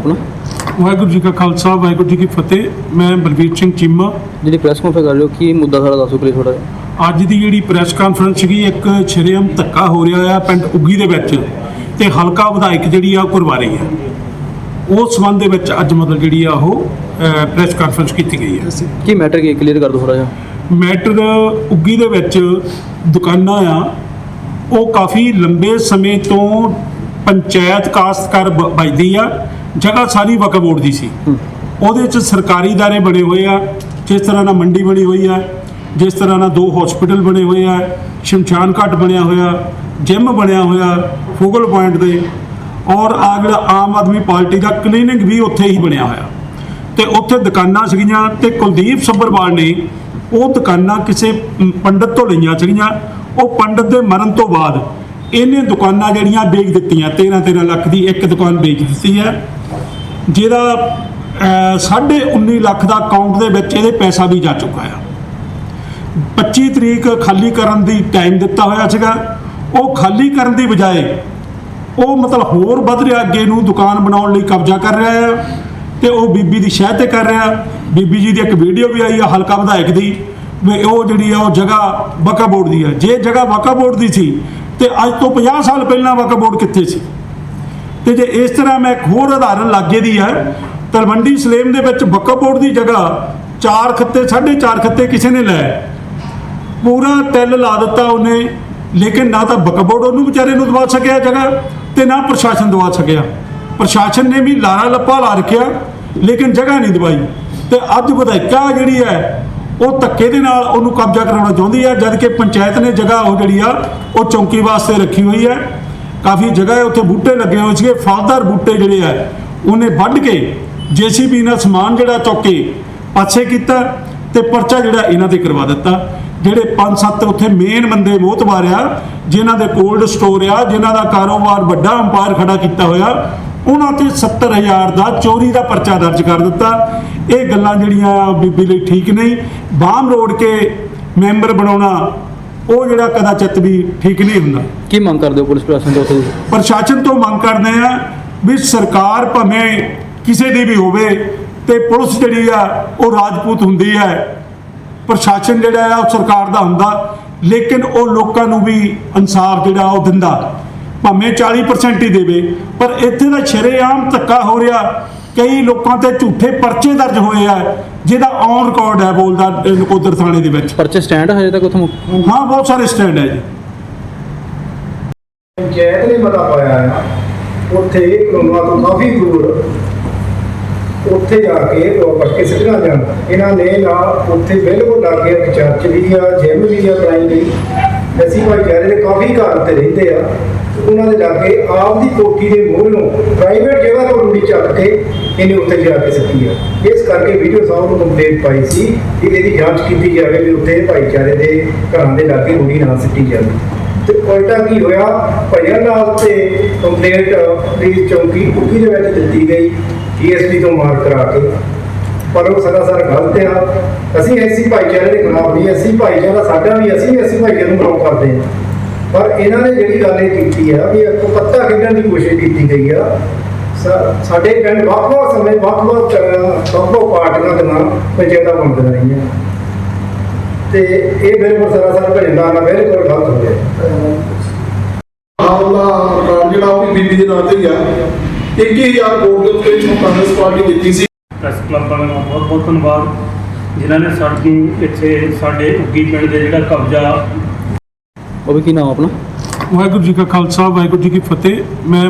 ਆਪਣਾ? ਵਾਹਿਗੁਰੂ ਜੀ ਕਾ ਖਾਲਸਾ ਵਾਹਿਗੁਰੂ ਜੀ ਕੀ ਫਤਿਹ। ਮੈਂ ਬਲਵੀਰ ਸਿੰਘ ਚੀਮਾ। ਜਿਹੜੀ ਪ੍ਰੈਸ ਕਾਨਫਰੰਸ ਕਰ ਰਹੇ ਹੋ ਕੀ ਮੁੱਦਾ ਸਾਰਾ ਦੱਸੋ ਪਲੀਜ਼ ਥੋੜਾ ਅੱਜ ਦੀ ਜਿਹੜੀ ਪ੍ਰੈਸ ਕਾਨਫਰੰਸ ਸੀਗੀ ਇੱਕ ਸ਼ਰੇਆਮ ਧੱਕਾ ਹੋ ਰਿਹਾ ਆ ਪਿੰਡ ਉੱਗੀ ਦੇ ਵਿੱਚ ਤੇ ਹਲਕਾ ਵਿਧਾਇਕ ਜਿਹੜੀ ਆ ਉਹ ਕਰਵਾ ਰਹੀ ਆ। ਉਸ ਸੰਬੰਧ ਦੇ ਵਿੱਚ ਅੱਜ ਮਤਲਬ ਜਿਹੜੀ ਆ ਉਹ ਪ੍ਰੈਸ ਕਾਨਫਰੰਸ ਕੀਤੀ ਗਈ ਹੈ ਕੀ ਮੈਟਰ ਕੀ ਕਲੀਅਰ ਕਰ ਦਿਓ ਥੋੜਾ ਜਿਹਾ। ਮੈਟਰ ਉੱਗੀ ਦੇ ਵਿੱਚ ਦੁਕਾਨਾਂ ਆ ਉਹ ਕਾਫੀ ਲੰਬੇ ਸਮੇਂ ਤੋਂ ਪੰਚਾਇਤ ਕਾਸ਼ਤਕਾਰ ਵੱਜਦੀ ਆ। ਜਗ੍ਹਾ ਸਾਰੀ ਵਕਫ ਬੋਰਡ ਦੀ ਸੀ। ਉਹਦੇ ਵਿੱਚ ਸਰਕਾਰੀ ਦਾਰੇ ਬਣੇ ਹੋਏ ਆ ਜਿਸ ਤਰ੍ਹਾਂ ਨਾਲ ਮੰਡੀ ਬਣੀ ਹੋਈ ਆ ਜਿਸ ਤਰ੍ਹਾਂ ਨਾਲ ਦੋ ਹਸਪੀਟਲ ਬਣੇ ਹੋਏ ਆ ਸ਼ਮਸ਼ਾਨ ਘਾਟ ਬਣਿਆ ਹੋਇਆ ਜਿਮ ਬਣਿਆ ਹੋਇਆ ਫੋਗਲ ਪੁਆਇੰਟ ਦੇ ਔਰ ਆ ਜਿਹੜਾ ਆਮ ਆਦਮੀ ਪਾਰਟੀ ਦਾ ਕਲੀਨਿਕ ਵੀ ਉੱਥੇ ਹੀ ਬਣਿਆ ਹੋਇਆ। ਤੇ ਉੱਥੇ ਦੁਕਾਨਾਂ ਸੀਗੀਆਂ ਤੇ ਕੁਲਦੀਪ ਸੱਭਰਵਾਲ ਨੇ ਉਹ ਦੁਕਾਨਾਂ ਕਿਸੇ ਮ, ਪੰਡਤ ਤੋਂ ਲਈਆਂ ਸੀਗੀਆਂ। ਉਹ ਪੰਡਤ ਦੇ ਮਰਨ ਤੋਂ ਬਾਅਦ ਇਹਨੇ ਦੁਕਾਨਾਂ ਜਿਹੜੀਆਂ ਵੇਚ ਦਿੱਤੀਆਂ 13 13 ਲੱਖ ਦੀ ਇੱਕ ਦੁਕਾਨ ਵੇਚ ਦਿੱਤੀ ਹੈ। ਜਿਹਦਾ ਅ, ਸਾਢੇ 19 ਲੱਖ ਦਾ ਅਕਾਊਂਟ ਦੇ ਵਿੱਚ ਇਹਦੇ ਪੈਸਾ ਵੀ ਜਾ ਚੁੱਕਾ ਆ। 25 ਤਰੀਕ ਖਾਲੀ ਕਰਨ ਦੀ ਟਾਈਮ ਦਿੱਤਾ ਹੋਇਆ ਸੀਗਾ। ਉਹ ਖਾਲੀ ਕਰਨ ਦੀ ਬਜਾਏ ਉਹ ਮਤਲਬ ਹੋਰ ਵੱਧ ਰਿਹਾ ਅੱਗੇ ਨੂੰ ਦੁਕਾਨ ਬਣਾਉਣ ਲਈ ਕਬਜ਼ਾ ਕਰ ਰਿਹਾ ਆ ਤੇ ਉਹ ਬੀਬੀ ਦੀ ਸ਼ਹਿ ਤੇ ਕਰ ਰਿਹਾ। ਬੀਬੀ ਜੀ ਦੀ ਇੱਕ ਵੀਡੀਓ ਵੀ ਆਈ ਆ ਹਲਕਾ ਵਿਧਾਇਕ ਦੀ ਵੀ ਉਹ ਜਿਹੜੀ ਆ ਉਹ ਜਗ੍ਹਾ ਵਕਾ ਬੋਰਡ ਦੀ ਆ। ਜੇ ਜਗ੍ਹਾ ਵਕਾ ਬੋਰਡ ਦੀ ਸੀ ਤੇ ਅੱਜ ਤੋਂ 50 ਸਾਲ ਪਹਿਲਾਂ ਵਕਾ ਬੋਰਡ ਕਿੱਥੇ ਸੀ? ਤੇ ਜੇ ਇਸ ਤਰ੍ਹਾਂ ਮੈਂ ਇੱਕ ਹੋਰ ਉਦਾਹਰਨ ਲਾਗੇ ਦੀ ਹੈ, ਤਲਵੰਡੀ ਸਲੇਮ ਦੇ ਵਿੱਚ ਵਕਫ ਬੋਰਡ ਦੀ ਜਗ੍ਹਾ ਚਾਰ ਖੱਤੇ, ਸਾਢੇ ਚਾਰ ਖੱਤੇ ਕਿਸੇ ਨੇ ਲੈ ਪੂਰਾ ਟੈਲ ਲਾ ਦਿੱਤਾ ਉਹਨੇ, ਲੇਕਿਨ ਨਾ ਤਾਂ ਵਕਫ ਬੋਰਡ ਉਹਨੂੰ ਵਿਚਾਰੇ ਨੂੰ ਦਵਾ ਸਕਿਆ ਜਗ੍ਹਾ ਤੇ ਨਾ ਪ੍ਰਸ਼ਾਸਨ ਦਵਾ ਸਕਿਆ। ਪ੍ਰਸ਼ਾਸਨ ਨੇ ਵੀ ਲਾਰਾ ਲੱਪਾ ਲਾ ਰੱਖਿਆ, ਲੇਕਿਨ ਜਗ੍ਹਾ ਨਹੀਂ ਦਵਾਈ। ਤੇ ਅੱਜ ਵਿਧਾਇਕਾ ਜਿਹੜੀ ਹੈ, ਉਹ ਧੱਕੇ ਦੇ ਨਾਲ ਉਹਨੂੰ ਕਬਜ਼ਾ ਕਰਾਉਣਾ ਚਾਹੁੰਦੀ ਹੈ ਜਦ ਕਿ ਪੰਚਾਇਤ ਨੇ ਜਗ੍ਹਾ ਉਹ ਜਿਹੜੀ ਆ, ਉਹ ਚੌਂਕੀ ਵਾਸਤੇ ਰੱਖੀ ਹੋਈ ਹੈ। ਕਾਫੀ ਜਗ੍ਹਾ ਉੱਥੇ ਬੂਟੇ ਲੱਗੇ ਹੋਏ ਸੀਗੇ, ਫਲਦਾਰ ਬੂਟੇ ਜਿਹੜੇ ਆ, ਉਹਨੇ ਵੱਢ ਕੇ ਜੀਸੀਬੀ ਨਾਲ ਸਮਾਨ ਜਿਹੜਾ ਚੁੱਕ ਕੇ ਪਾਸੇ ਕੀਤਾ ਤੇ ਪਰਚਾ ਜਿਹੜਾ ਇਹਨਾਂ ਤੇ ਕਰਵਾ ਦਿੱਤਾ। ਜਿਹੜੇ ਪੰਜ ਸੱਤ ਉੱਥੇ ਮੇਨ ਬੰਦੇ ਮੋਹਤਬਾਰ ਆ ਜਿਨ੍ਹਾਂ ਦੇ ਕੋਲਡ ਸਟੋਰ ਆ, ਜਿਨ੍ਹਾਂ ਦਾ ਕਾਰੋਬਾਰ ਵੱਡਾ ਅੰਪਾਇਰ ਖੜਾ ਕੀਤਾ ਹੋਇਆ, ਉਹਨਾਂ ਤੇ 70000 ਦਾ ਚੋਰੀ ਦਾ ਪਰਚਾ ਦਰਜ ਕਰ ਦਿੱਤਾ। ਇਹ ਗੱਲਾਂ ਜਿਹੜੀਆਂ ਬੀਬੀ ਲਈ ਠੀਕ ਨਹੀਂ। ਬਾਮ ਰੋਡ ਕੇ ਮੈਂਬਰ ਬਣਾਉਣਾ ਉਹ ਜਿਹੜਾ ਕਦਾਚਿਤ ਵੀ ਠੀਕ ਨਹੀਂ ਹੁੰਦਾ। ਕੀ ਮੰਗ ਕਰਦੇ ਹੋ ਪੁਲਿਸ ਪ੍ਰਸ਼ਾਸਨ ਤੋਂ ਉੱਥੇ ਪ੍ਰਸ਼ਾਸਨ ਤੋਂ ਮੰਗ ਕਰਦੇ ਆ ਵੀ ਸਰਕਾਰ ਭਾਵੇਂ ਕਿਸੇ ਦੀ ਵੀ ਹੋਵੇ ਤੇ ਪੁਲਿਸ ਜਿਹੜੀ ਆ ਉਹ ਰਾਜਪੂਤ ਹੁੰਦੀ ਹੈ। ਪ੍ਰਸ਼ਾਸਨ ਜਿਹੜਾ ਆ ਉਹ ਸਰਕਾਰ ਦਾ ਹੁੰਦਾ ਲੇਕਿਨ ਉਹ ਲੋਕਾਂ ਨੂੰ ਵੀ ਇਨਸਾਫ ਜਿਹੜਾ ਉਹ ਦਿੰਦਾ। ਭਾਵੇਂ 40% ਹੀ ਦੇਵੇ ਪਰ ਇੱਥੇ ਦਾ ਸ਼ਰੇਆਮ ਧੱਕਾ ਹੋ ਰਿਹਾ ਕਈ ਲੋਕਾਂ ਤੇ ਝੂਠੇ ਪਰਚੇ ਦਰਜ ਹੋਏ ਆ ਜਿਹਦਾ ਔਨ ਰਿਕਾਰਡ ਹੈ ਬੋਲਦਾ ਅਹ, ਨਕੋਦਰ ਥਾਣੇ ਦੇ ਵਿੱਚ। ਪਰਚੇ ਸਟੈਂਡ ਹਜੇ ਤੱਕ ਉੱਥੇ? ਹਾਂ ਬਹੁਤ ਸਾਰੇ ਸਟੈਂਡ ਹੈ ਜੀ। ਪੰਚਾਇਤ ਨੇ ਮਤਾ ਪਾਇਆ ਆ ਉੱਥੇ ਕਲੋਨਾ ਤੋਂ ਕਾਫੀ ਦੂਰ ਉੱਥੇ ਜਾ ਕੇ ਉਹ ਪੱਕੇ ਸਿੱਟਣਾ ਜਾਣ ਇਹਨਾਂ ਨੇ ਨਾ ਉੱਥੇ ਬਿਲਕੁਲ ਲਾਗੇ ਇੱਕ ਚਰਚ ਵੀ ਆ ਜਿਮ ਵੀ ਆ ਬਣਾਈ ਗਈ ਅਸੀਂ ਭਾਈਚਾਰੇ ਦੇ ਕਾਫੀ ਘਰ ਤੇ ਰਹਿੰਦੇ ਆ ਉਹਨਾਂ ਦੇ ਲਾਗੇ ਆਪ ਦੀ ਕੋਠੀ ਦੇ ਮੂਹਰੋਂ ਪ੍ਰਾਈਵੇਟ ਜਗ੍ਹਾ ਤੋਂ ਰੂੜੀ ਚੱਕ ਕੇ ਇਹਨੇ ਉੱਥੇ ਜਾ ਕੇ ਸਿੱਟੀ ਆ। ਇਸ ਕਰਕੇ ਵੀਡੀਓ ਸਾਹਿਬ ਨੂੰ ਕੰਪਲੇਂਟ ਪਾਈ ਸੀ ਕਿ ਇਹਦੀ ਜਾਂਚ ਕੀਤੀ ਜਾਵੇ ਵੀ ਉੱਥੇ ਭਾਈਚਾਰੇ ਦੇ ਘਰਾਂ ਦੇ ਲਾਗੇ ਰੂੜੀ ਨਾ ਸਿੱਟੀ ਜਾਵੇ ਤੇ ਉਲਟਾ ਕੀ ਹੋਇਆ? ਭਈਆ ਨਾਲ ਤੇ ਕੰਪਲੇਂਟ ਪੁਲਿਸ ਚੌਂਕੀ ਉੱਕੀ ਦੇ ਵਿੱਚ ਦਿੱਤੀ ਗਈ ਡੀਐਸਪੀ ਤੋਂ ਮਾਰ ਕਰਾ ਕੇ। ਪਰ ਉਹ ਸਰਾਸਰ ਗਲਤ ਆ। ਅਸੀਂ ਐਸੀ ਭਾਈਚਾਰੇ ਦੇ ਖਿਲਾਫ ਨਹੀਂ ਅਸੀਂ ਭਾਈਚਾਰਾ ਸਾਡਾ ਵੀ, ਅਸੀਂ ਵੀ ਅਸੀਂ ਭਾਈਚਾਰੇ ਨੂੰ ਬਲੌਕ ਕਰਦੇ ਹਾਂ। ਪਰ ਇਹਨਾਂ ਨੇ ਜਿਹੜੀ ਗੱਲ ਇਹ ਕੀਤੀ ਆ ਵੀ ਇੱਕ ਪੱਤਾ ਖੇਡਣ ਦੀ ਕੋਸ਼ਿਸ਼ ਕੀਤੀ ਗਈ ਆ। ਸਾ- ਸਾਡੇ ਪਿੰਡ ਵੱਖ-ਵੱਖ ਸਮੇਂ ਵੱਖ-ਵੱਖ ਤਰ੍ਹਾਂ ਵੱਖ-ਵੱਖ ਪਾਰਟੀਆਂ ਦੇ ਨਾਲ ਪੰਚਾਇਤਾਂ ਬਣਦੀਆਂ ਰਹੀਆਂ। ਤੇ ਇਹ ਬਿਲਕੁਲ ਸਰਾਸਰ ਭਜਨਾ ਨਾ ਬਿਲਕੁਲ ਗਲਤ ਹੋ ਗਿਆ। ਮਾਮਲਾ ਰਿਕਾਰਡ ਜਿਹੜਾ ਉਹ ਵੀ ਬੀਬੀ ਦੇ ਨਾਂ ਤੇ ਹੀ ਆ। 21000 ਕਰੋੜ ਦੇ ਉੱਤੇ ਜੋ ਕਾਂਗਰਸ ਪਾਰਟੀ ਦਿੱਤੀ ਸੀ। ਪ੍ਰੈਸ ਕਲੱਬ ਵਾਲਿਆਂ ਦਾ ਬਹੁਤ ਬਹੁਤ ਧੰਨਵਾਦ ਜਿਨ੍ਹਾਂ ਨੇ ਸਾਡੀ ਇੱਥੇ ਸਾਡੇ ਉੱਗੀ ਪਿੰਡ ਦੇ ਜਿਹੜਾ ਕਬਜ਼ਾ ਉਹ ਵੀ ਕੀ ਨਾਮ ਆਪਣਾ? ਵਾਹਿਗੁਰੂ ਜੀ ਕਾ ਖਾਲਸਾ ਵਾਹਿਗੁਰੂ ਜੀ ਕੀ ਫਤਿਹ। ਮੈਂ